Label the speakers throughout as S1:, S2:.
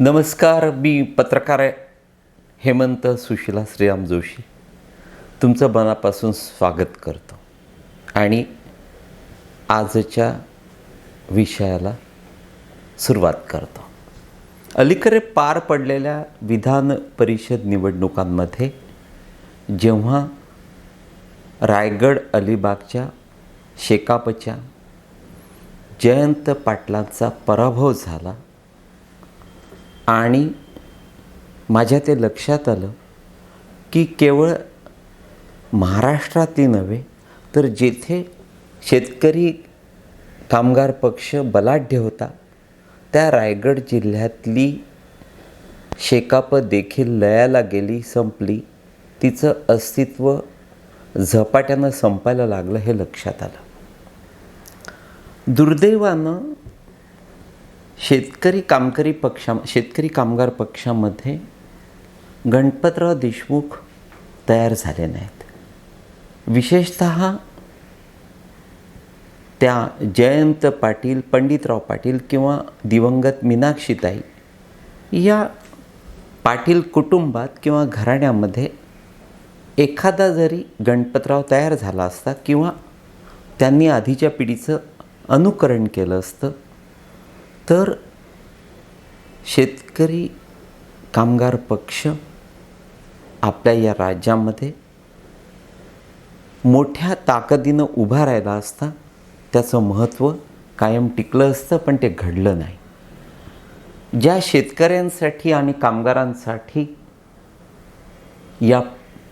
S1: नमस्कार मी पत्रकार आहे हेमंत सुशिला श्रीराम जोशी. तुमचं मनापासून स्वागत करतो. आणि आजच्या विषयाला सुरुवात करतो. अलीकडे पार पडलेल्या विधान परिषद निवडणुकांमध्ये जेव्हा रायगड अलिबागच्या शेकापच्या जयंत पाटलांचा पराभव झाला आणि माझ्या ते लक्षात आलं की केवळ महाराष्ट्रातली नव्हे तर जेथे शेतकरी कामगार पक्ष बलाढ्य होता त्या रायगड जिल्ह्यातली शेकाप देखील लयाला गेली संपली. तिचं अस्तित्व झपाट्यानं संपायला लागलं हे लक्षात आलं. दुर्दैवानं शेतकरी कामकरी पक्षा शेतकरी कामगार पक्षामध्ये गणपतराव देशमुख तयार झाले नाहीत. विशेषत त्या जयंत पाटील पंडितराव पाटील किंवा दिवंगत मीनाक्षीताई या पाटील कुटुंबात किंवा घराण्यामध्ये एखादा जरी गणपतराव तयार झाला असता किंवा त्यांनी आधीच्या पिढीचं अनुकरण केलं असतं तर शेतकरी कामगार पक्ष आपल्या या राज्यामध्ये मोठ्या ताकदीनं उभा राहिला असता त्याचं महत्त्व कायम टिकलं असतं पण ते घडलं नाही. ज्या शेतकऱ्यांसाठी आणि कामगारांसाठी या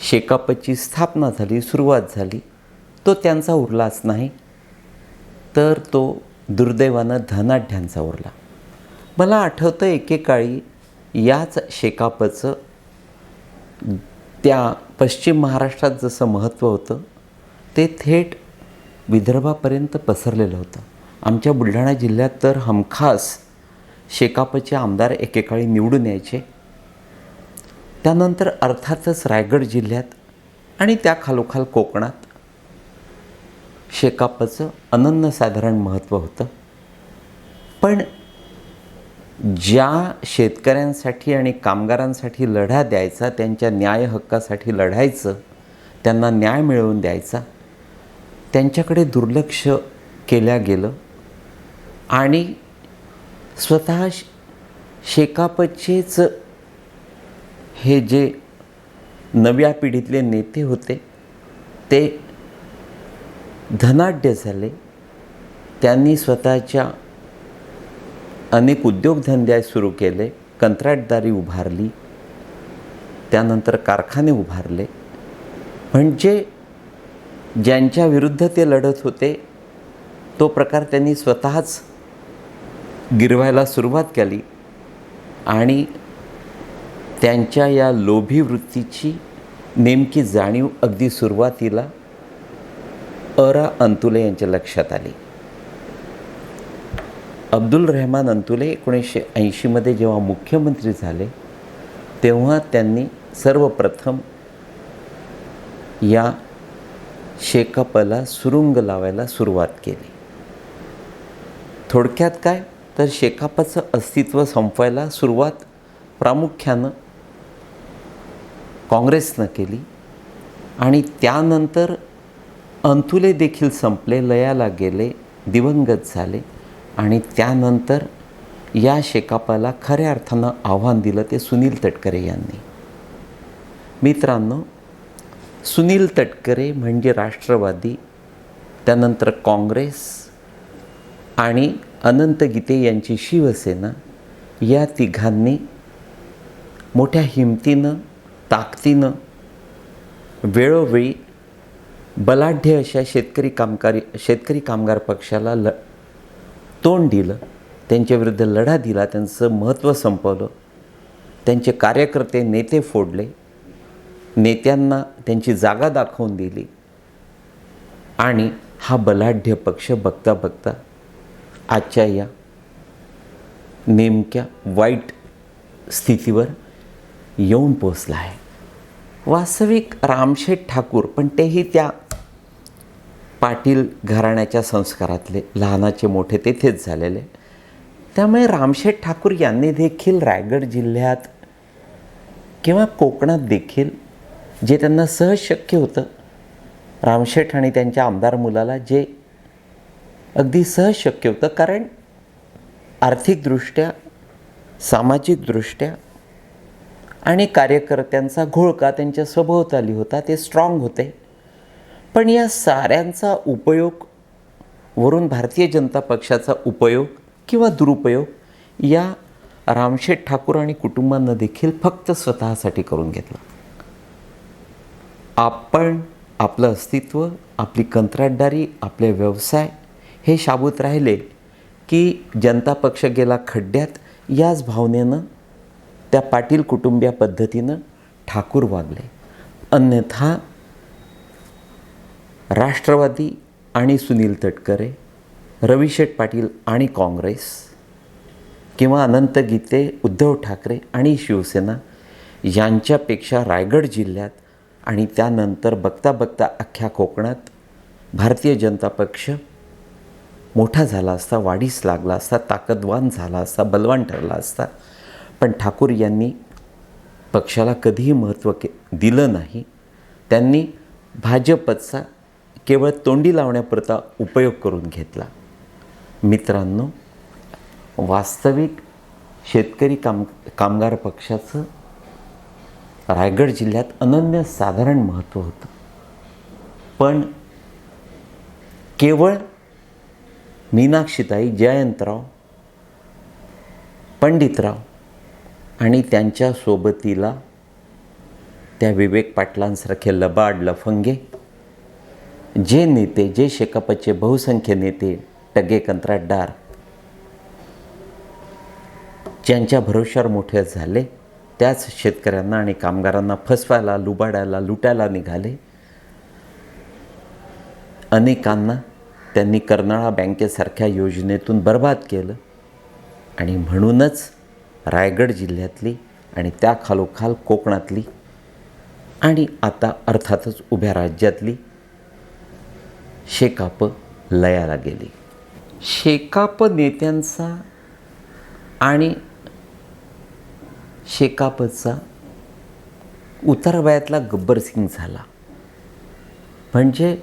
S1: शेकापची स्थापना झाली सुरुवात झाली तो त्यांचा उरलाच नाही. तर तो दुर्दैवानं धनाढ्यांचा उरला. मला आठवतं एकेकाळी याच शेकापचं त्या पश्चिम महाराष्ट्रात जसं महत्त्व होतं ते थेट विदर्भापर्यंत पसरलेलं होतं. आमच्या बुलढाणा जिल्ह्यात तर हमखास शेकापचे आमदार एकेकाळी निवडून यायचे. त्यानंतर अर्थातच रायगड जिल्ह्यात आणि त्या खालोखाल कोकणात शेकापचं अनन्यसाधारण महत्त्व होतं. पण ज्या शेतकऱ्यांसाठी आणि कामगारांसाठी लढा द्यायचा त्यांच्या न्याय हक्कासाठी लढायचं त्यांना न्याय मिळवून द्यायचा त्यांच्याकडे दुर्लक्ष केल्या गेलं आणि स्वतः शेकापचेच हे जे नव्या पिढीतले नेते होते ते धनाढ्य झाले. त्यांनी स्वतःच्या अनेक उद्योगधंदे सुरू केले. कंत्राटदारी उभारली. त्यानंतर कारखाने उभारले. म्हणजे ज्यांच्या विरुद्ध ते लढत होते तो प्रकार त्यांनी स्वतःच गिरवायला सुरुवात केली आणि त्यांच्या या लोभी वृत्तीची नेमकी जाणीव अगदी सुरुवातीला अरा अंतुले यांच्या लक्षात आली. अब्दुल रहमान अंतुले एकोणीसशे ऐंशीमध्ये जेव्हा मुख्यमंत्री झाले तेव्हा त्यांनी सर्वप्रथम या शेकापला सुरुंग लावायला सुरुवात केली. थोडक्यात काय? तर शेकापाचं अस्तित्व संपवायला सुरुवात प्रामुख्यानं काँग्रेसनं केली आणि त्यानंतर अंतुले देखील संपले लयाला गेले दिवंगत झाले आणि त्यानंतर या शेकापाला खऱ्या अर्थानं आव्हान दिलं ते सुनील तटकरे यांनी. मित्रांनो सुनील तटकरे म्हणजे राष्ट्रवादी त्यानंतर काँग्रेस आणि अनंत गीते यांची शिवसेना या तिघांनी मोठ्या हिमतीनं ताकदीनं वेळोवेळी बलाढ्य अशा शेतकरी कामकारी शेतकरी कामगार पक्षाला ल तोंड दिलं. त्यांच्याविरुद्ध लढा दिला. त्यांचं महत्त्व संपवलं. त्यांचे कार्यकर्ते नेते फोडले. नेत्यांना त्यांची जागा दाखवून दिली. आणि हा बलाढ्य पक्ष बघता बघता आजच्या या नेमक्या वाईट स्थितीवर येऊन पोचला आहे. वास्तविक रामशेठ ठाकूर पण तेही त्या पाटील घराण्याच्या संस्कारातले लहानाचे मोठे तेथेच झालेले. त्यामुळे रामशेठ ठाकूर यांनी देखील रायगड जिल्ह्यात किंवा कोकणात देखील जे त्यांना सहज शक्य होतं रामशेठ आणि त्यांच्या आमदार मुलाला जे अगदी सहज शक्य होतं कारण आर्थिकदृष्ट्या सामाजिकदृष्ट्या आणि कार्यकर्त्यांचा घोळका त्यांच्या सभोवताली होता ते स्ट्रॉंग होते. पण या साऱ्यांचा उपयोग वरून भारतीय जनता पक्षाचा उपयोग किंवा दुरुपयोग या रामशेठ ठाकूर आणि कुटुंबांना देखील फक्त स्वतःसाठी करून घेतला. आपण आपलं अस्तित्व आपली कंत्राटदारी आपले व्यवसाय हे शाबूत राहिले की जनता पक्ष गेला खड्ड्यात याच भावनेनं त्या पाटील कुटुंबिया पद्धतीनं ठाकूर वागले. अन्यथा राष्ट्रवादी आणि सुनील तटकरे रविशेठ पाटील आणि काँग्रेस किंवा अनंत गीते उद्धव ठाकरे आणि शिवसेना यांच्यापेक्षा रायगड जिल्ह्यात आणि त्यानंतर बघता बघता अख्ख्या कोकणात भारतीय जनता पक्ष मोठा झाला असता वाढीस लागला असता ताकदवान झाला असता बलवान ठरला असता. पण ठाकूर यांनी पक्षाला कधीही महत्त्व के दिलं नाही. त्यांनी भाजपचा केवळ तोंडी लावण्यापुरता उपयोग करून घेतला. मित्रांनो वास्तविक शेतकरी काम कामगार पक्षाचं रायगड जिल्ह्यात अनन्य साधारण महत्त्व होतं. पण केवळ मीनाक्षीताई जयंतराव पंडितराव आणि त्यांच्या सोबतीला त्या विवेक पाटलांसारखे लबाड लफंगे जे नेते जे शेकापचे बहुसंख्य नेते टगे कंत्राटदार ज्यांच्या भरोश्यावर मोठे झाले त्याच शेतकऱ्यांना आणि कामगारांना फसवायला लुबाडायला लुटायला निघाले. अनेकांना त्यांनी कर्नाळा बँकेसारख्या योजनेतून बर्बाद केलं आणि म्हणूनच रायगड जिल्ह्यातली आणि त्या खालोखाल कोकणातली आणि आता अर्थातच उभ्या राज्यातली शेकाप लयाला गेली. शेकाप नेत्यांचा आणि शेकापचा उतारवयातला गब्बर सिंग झाला. म्हणजे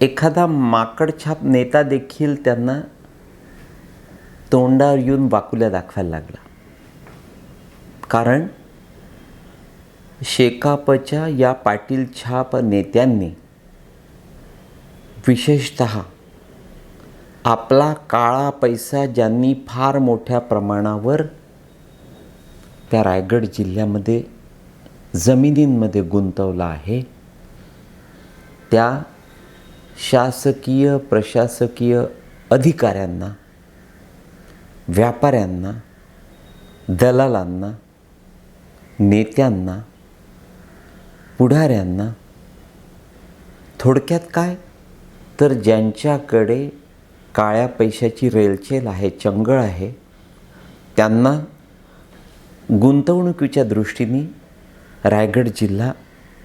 S1: एखादा माकडछाप नेता देखील त्यांना तोंडावर येऊन वाकुल्या दाखवायला लागला. कारण शेकापच्या या पाटील छाप नेत्यांनी विशेषत आपला काळा पैसा ज्यांनी फार मोठ्या प्रमाणावर त्या रायगड जिल्ह्यामध्ये जमिनींमध्ये गुंतवला आहे त्या शासकीय प्रशासकीय अधिकाऱ्यांना व्यापाऱ्यांना दलालांना नेत्यांना पुढाऱ्यांना थोडक्यात काय तर ज्यांच्याकडे काळ्या पैशाची रेलचेल आहे चंगळ आहे त्यांना गुंतवणुकीच्या दृष्टीने रायगड जिल्हा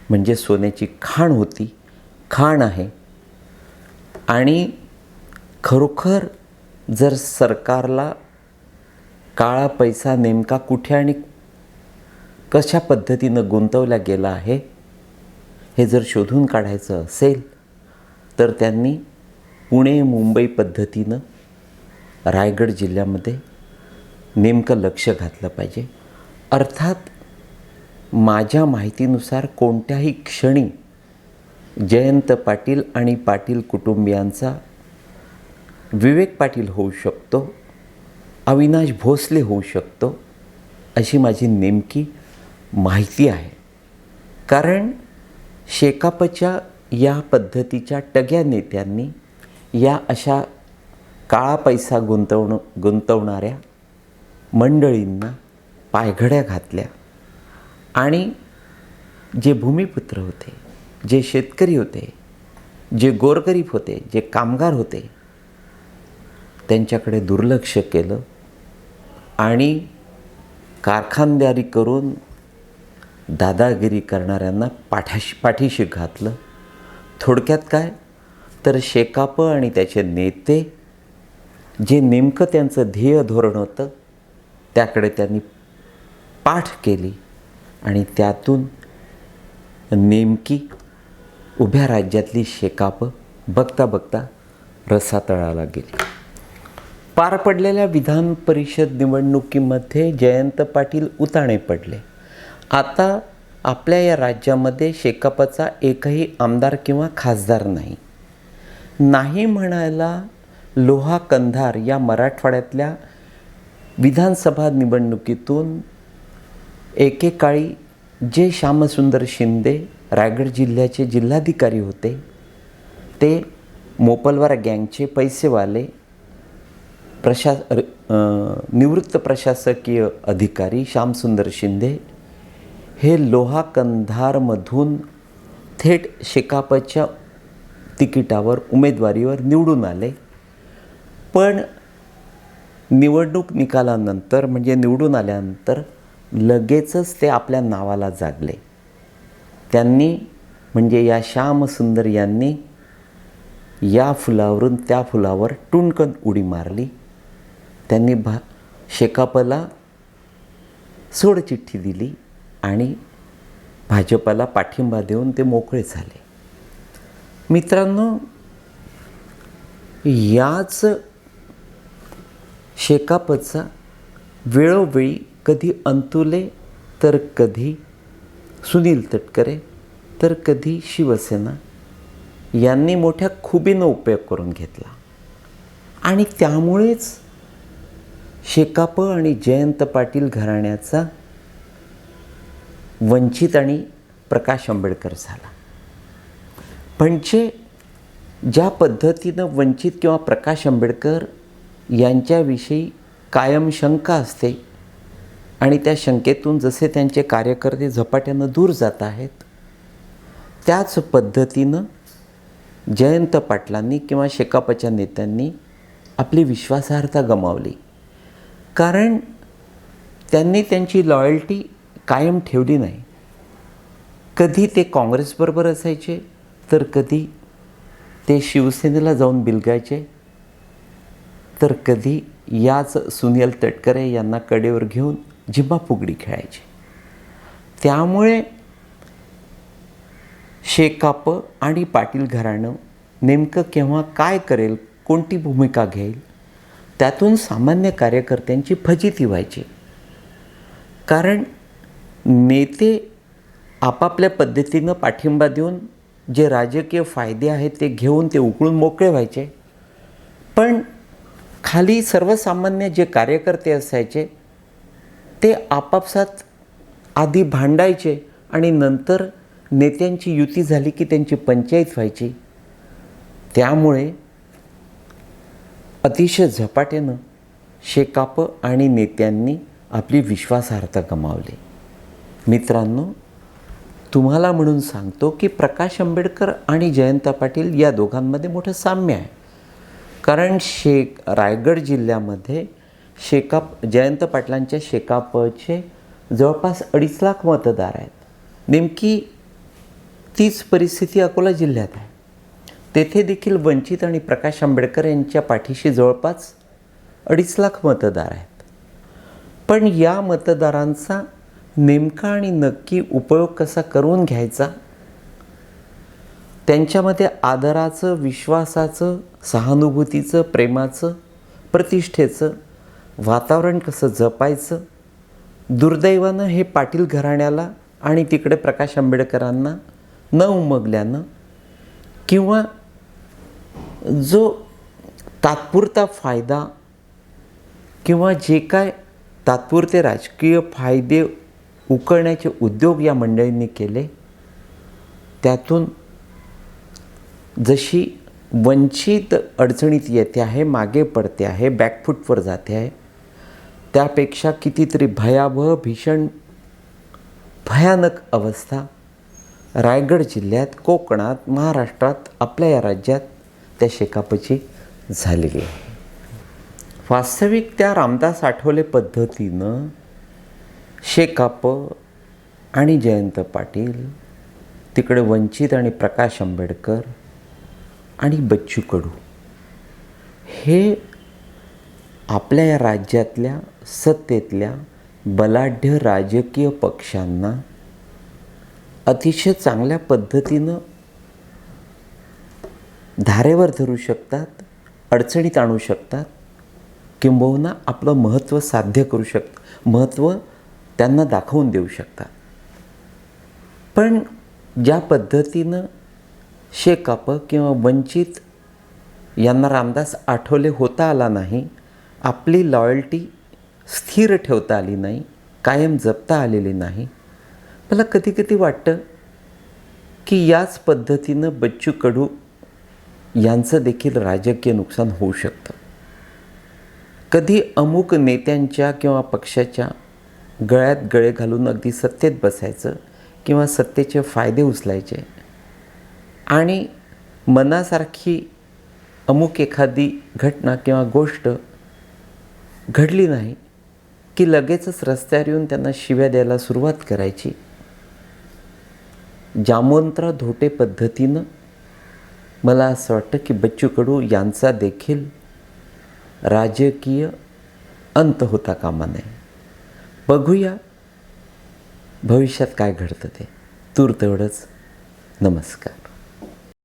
S1: म्हणजे सोन्याची खाण होती खाण आहे. आणि खरोखर जर सरकारला काळा पैसा नेमका कुठे आणि कशा पद्धतीनं गुंतवला गेला आहे हे जर शोधून काढायचं असेल तर त्यांनी पुणे मुंबई पद्धतीनं रायगड जिल्ह्यामध्ये नेमकं लक्ष घातलं पाहिजे. अर्थात माझ्या माहितीनुसार कोणत्याही क्षणी जयंत पाटील आणि पाटील कुटुंबियांचा विवेक पाटील होऊ शकतो अविनाश भोसले होऊ शकतो अशी माझी नेमकी माहिती आहे. कारण शेकापच्या या पद्धतीच्या टग्या नेत्यांनी या अशा काळा पैसा गुंतवण गुंतवणाऱ्या मंडळींना पायघड्या घातल्या. आणि जे भूमिपुत्र होते जे शेतकरी होते जे गोरगरीब होते जे कामगार होते त्यांच्याकडे दुर्लक्ष केलं आणि कारखानदारी करून दादागिरी करणाऱ्यांना पाठाशी पाठीशी घातलं. थोडक्यात काय? तर शेकाप आणि त्याचे नेते जे नेमकं त्यांचं ध्येय धोरण होतं त्याकडे त्यांनी पाठ केली आणि त्यातून नेमकी उभ्या राज्यातली शेकापं बघता बघता रसातळाला गेली. पार पडलेल्या विधान परिषद निवडणुकीमध्ये जयंत पाटील उताणे पडले. आता आपल्या या राज्यामध्ये शेकापचा एकही आमदार किंवा खासदार नाही. नाही म्हणायला लोहा कंधार या मराठवाड्यातल्या विधानसभा निवडणुकीतून एकेकाळी जे श्यामसुंदर शिंदे रायगड जिल्ह्याचे जिल्हाधिकारी होते ते मोपलवार गँगचे पैसेवाले प्रशा निवृत्त प्रशासकीय अधिकारी श्यामसुंदर शिंदे हे लोहा कंधारमधून थेट शेकापच्या तिकिटावर उमेदवारीवर निवडून आले. पण निवडणूक निकालानंतर म्हणजे निवडून आल्यानंतर लगेचच ते आपल्या नावाला जागले. त्यांनी म्हणजे या श्यामसुंदर यांनी या फुलावरून त्या फुलावर टुणकन उडी मारली. त्यांनी भा शेकापला सोडचिठ्ठी दिली. आणि भाजपाला पाठिंबा देऊन ते मोकळे झाले. मित्रांनो याच शेकापचा वेळोवेळी कधी अंतुले तर कधी सुनील तटकरे तर कधी शिवसेना यांनी मोठ्या खुबीनं उपयोग करून घेतला. आणि त्यामुळेच शेकाप आणि जयंत पाटील घराण्याचा वंचित आणि प्रकाश आंबेडकर झाला. म्हणजे ज्या पद्धतीनं वंचित किंवा प्रकाश आंबेडकर यांच्याविषयी कायम शंका असते आणि त्या शंकेतून जसे त्यांचे कार्यकर्ते झपाट्यानं दूर जात आहेत त्याच पद्धतीनं जयंत पाटलांनी किंवा शेकापच्या नेत्यांनी आपली विश्वासार्हता गमावली. कारण त्यांनी त्यांची लॉयल्टी कायम ठेवली नाही. कधी ते काँग्रेसबरोबर असायचे तर कधी ते शिवसेनेला जाऊन बिलगायचे तर कधी याच सुनील तटकरे यांना कडेवर घेऊन जिम्मा फुगडी खेळायचे. त्यामुळे शेकाप आणि पाटील घराणं नेमकं केव्हा काय करेल कोणती भूमिका घेईल त्यातून सामान्य कार्यकर्त्यांची फजिती व्हायची. कारण नेते आपापल्या पद्धतीनं पाठिंबा देऊन जे राजकीय फायदे आहेत ते घेऊन ते उकळून मोकळे व्हायचे. पण खाली सर्वसामान्य जे कार्यकर्ते असायचे ते आपापसात आधी भांडायचे आणि नंतर नेत्यांची युती झाली की त्यांची पंचायत व्हायची. त्यामुळे अतिशय झपाट्यानं शेकाप आणि नेत्यांनी आपली विश्वासार्हता गमावली. मित्रांनो तुम्हाला म्हणून सांगतो की प्रकाश आंबेडकर आणि जयंत पाटील या दोघांमध्ये मोठं साम्य आहे. कारण शेक रायगड जिल्ह्यामध्ये शेकाप जयंत पाटलांच्या शेकापचे जवळपास अडीच लाख मतदार आहेत. नेमकी तीच परिस्थिती अकोला जिल्ह्यात आहे. तेथे देखील वंचित आणि प्रकाश आंबेडकर यांच्या पाठीशी जवळपास अडीच लाख मतदार आहेत. पण या मतदारांचा नेमका आणि नक्की उपयोग कसा करून घ्यायचा? त्यांच्यामध्ये आदराचं विश्वासाचं सहानुभूतीचं प्रेमाचं प्रतिष्ठेचं वातावरण कसं जपायचं दुर्दैवानं हे पाटील घराण्याला आणि तिकडे प्रकाश आंबेडकरांना न उमगल्यानं किंवा जो तात्पुरता फायदा किंवा जे काय तात्पुरते राजकीय फायदे उकळण्याचे उद्योग या मंडळींनी केले. त्यातून जशी वंचित अडचणीत येते आहे मागे पडते आहे बॅकफूटवर जाते आहे त्यापेक्षा कितीतरी भयावह भीषण भयानक अवस्था रायगड जिल्ह्यात कोकणात महाराष्ट्रात आपल्या या राज्यात त्या शेकापची झालेली आहे. वास्तविक त्या रामदास आठवले पद्धतीनं शेकाप आणि जयंत पाटील तिकडे वंचित आणि प्रकाश आंबेडकर आणि बच्चू कडू. हे आपल्या या राज्यातल्या सत्तेतल्या बलाढ्य राजकीय पक्षांना अतिशय चांगल्या पद्धतीनं धारेवर धरू शकतात अडचणीत आणू शकतात किंबहुना आपलं महत्त्व साध्य करू शक महत्त्व त्यांना दाखवून देऊ शकता. पण ज्या पद्धतीनं शेकाप किंवा वंचित यांना रामदास आठवले होता आला नाही आपली लॉयल्टी स्थिर ठेवता आली नाही कायम जपता आलेली नाही मला कधी कधी वाटतं की याच पद्धतीनं बच्चू कडू यांचं देखील राजकीय नुकसान होऊ शकतं. कधी अमुक नेत्यांच्या किंवा पक्षाच्या गळ्यात गळे घालून अगदी सत्तेत बसायचं किंवा सत्तेचे फायदे उचलायचे. आणि मनासारखी अमुक एखादी घटना किंवा गोष्ट घडली नाही की लगेचच रस्त्यावर येऊन त्यांना शिव्या द्यायला सुरुवात करायची. जामवंतराव धोटे पद्धतीनं मला असं वाटतं की बच्चू कडू यांचा देखील राजकीय अंत होता कामा नये. बघूया भविष्यात काय घडतं ते. तूर तेवढंच. नमस्कार.